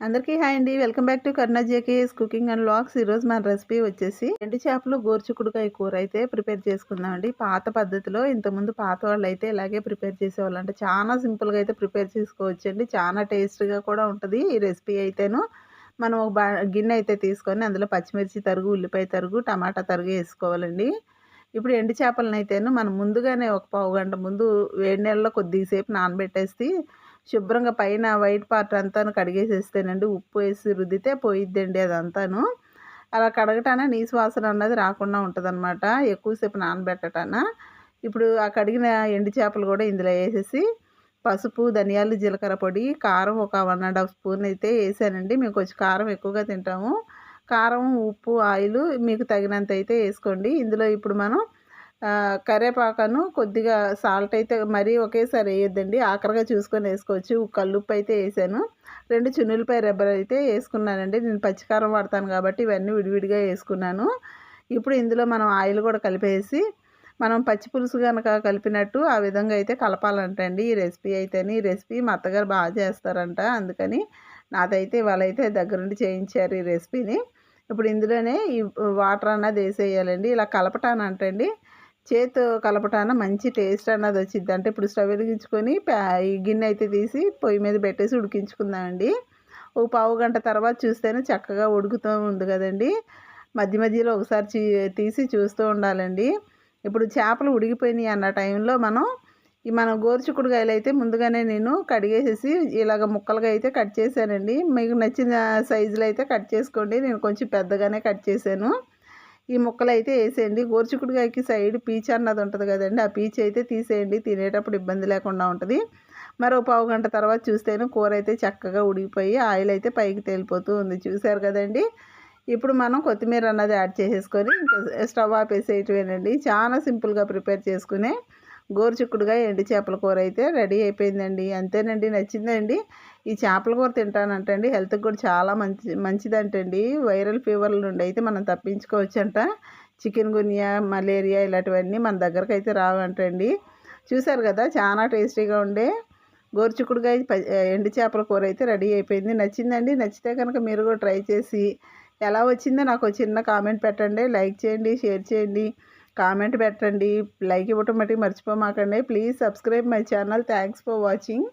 అందరికీ హాయ్ అండి. Welcome back to కర్ణాజేకేఎస్ కుకింగ్ అండ్ లాగ్స్ ఈరోజు మన రెసిపీ వచ్చేసి ఎండు చేపలు గోరుచుకుడుకాయ కూర అయితే ప్రిపేర్ చేసుకుందామండి. పాత పద్ధతిలో ఇంతకుముందు పాత వాళ్ళు అయితే ఇలాగే ప్రిపేర్ చేసేవాళ్ళు. అంటే చాలా సింపుల్గా అయితే ప్రిపేర్ చేసుకోవచ్చు అండి చాలా టేస్ట్గా కూడా ఉంటుంది ఈ రెసిపీ అయితేను. మనం ఒక గిన్నె అయితే తీసుకొని అందులో పచ్చిమిర్చి తరుగు ఉల్లిపాయ తరుగు టమాటా తరుగు వేసుకోవాలండి. ఇప్పుడు ఎండు చేపలను అయితేను మనం ముందుగానే ఒక పావు గంట ముందు వేడి నీళ్ళలో కొద్దిసేపు నానబెట్టేసి శుభ్రంగా పైన వైట్ పార్ట్ అంతాను కడిగేసేస్తేనండి ఉప్పు వేసి రుద్దితే పోయిద్దండి అదంతాను. అలా కడగటాన నీసు వాసన అన్నది రాకుండా ఉంటుంది అనమాట ఎక్కువసేపు నానబెట్టటాన. ఇప్పుడు ఆ కడిగిన ఎండు చేపలు కూడా ఇందులో వేసేసి పసుపు ధనియాలు జీలకర్ర పొడి కారం ఒక వన్ అండ్ హాఫ్ స్పూన్ అయితే వేసానండి. మేము కొంచెం కారం ఎక్కువగా తింటాము. కారం ఉప్పు ఆయిల్ మీకు తగినంత అయితే వేసుకోండి. ఇందులో ఇప్పుడు మనం కరివేపాకను కొద్దిగా సాల్ట్ అయితే మరీ ఒకేసారి వేయొద్దండి. ఆఖరిగా చూసుకొని వేసుకోవచ్చు. కల్లుప్పు అయితే వేసాను. రెండు చున్నులపై రెబ్బలు అయితే వేసుకున్నానండి. నేను పచ్చికారం వాడతాను కాబట్టి ఇవన్నీ విడివిడిగా వేసుకున్నాను. ఇప్పుడు ఇందులో మనం ఆయిల్ కూడా కలిపేసి మనం పచ్చి పులుసు కనుక కలిపినట్టు ఆ విధంగా అయితే కలపాలంటండి. ఈ రెసిపీ అయితేనే ఈ రెసిపీ మా అత్తగారు బాగా చేస్తారంట. అందుకని నాదైతే వాళ్ళైతే దగ్గరుండి చేయించారు ఈ రెసిపీని. ఇప్పుడు ఇందులోనే ఈ వాటర్ అన్నది వేసేయాలండి. ఇలా కలపటానంటండి. చేతితో కలపటాన మంచి టేస్ట్ అన్నది వచ్చింది అంటే ఇప్పుడు స్టవ్ వెలిగించుకొని గిన్నె అయితే తీసి పొయ్యి మీద పెట్టేసి ఉడికించుకుందామండి. ఓ పావు గంట తర్వాత చూస్తేనే చక్కగా ఉడుకుతూ ఉంది కదండి. మధ్య మధ్యలో ఒకసారి తీసి చూస్తూ ఉండాలండి. ఇప్పుడు చేపలు ఉడికిపోయినాయి అన్న టైంలో మనం ఈ మన గోరుచుకుడుగాయలు అయితే ముందుగానే నేను కడిగేసేసి ఇలాగ ముక్కలుగా అయితే కట్ చేశానండి. మీకు నచ్చిన సైజులో అయితే కట్ చేసుకోండి. నేను కొంచెం పెద్దగానే కట్ చేశాను. ఈ ముక్కలు అయితే వేసేయండి గోరుచిక్కుడుకాయకి సైడ్ పీచ్ అన్నది ఉంటుంది కదండి. ఆ పీచ్ అయితే తీసేయండి. తినేటప్పుడు ఇబ్బంది లేకుండా ఉంటుంది. మరో పావు గంట తర్వాత చూస్తేనే కూర అయితే చక్కగా ఉడికిపోయి ఆయిల్ అయితే పైకి తేలిపోతూ ఉంది. చూసారు కదండి. ఇప్పుడు మనం కొత్తిమీర అన్నది యాడ్ చేసేసుకొని ఇంకా స్టవ్ ఆపేసేయటమేనండి చాలా సింపుల్గా ప్రిపేర్ చేసుకునే గోరుచిక్కుడుగా ఎండి చేపల కూర అయితే రెడీ అయిపోయిందండి. అంతేనండి నచ్చిందండి. ఈ చేపల కూర తింటానంటండి హెల్త్కి కూడా చాలా మంచి మంచిదంటండి. వైరల్ ఫీవర్ల నుండి అయితే మనం తప్పించుకోవచ్చంట. చికెన్ గునియా మలేరియా ఇలాంటివన్నీ మన దగ్గరకు అయితే రావంటండి. చూసారు కదా చాలా టేస్టీగా ఉండే గోరుచిక్కుడుగా ఎండు చేపల కూర అయితే రెడీ అయిపోయింది. నచ్చిందండి నచ్చితే కనుక మీరు కూడా ట్రై చేసి ఎలా వచ్చిందో నాకు చిన్న కామెంట్ పెట్టండి. లైక్ చేయండి షేర్ చేయండి. కామెంట్ పెట్టండి. లైక్ ఇవ్వటం మట్టి మర్చిపోమాకండి. Please subscribe my channel. Thanks for watching.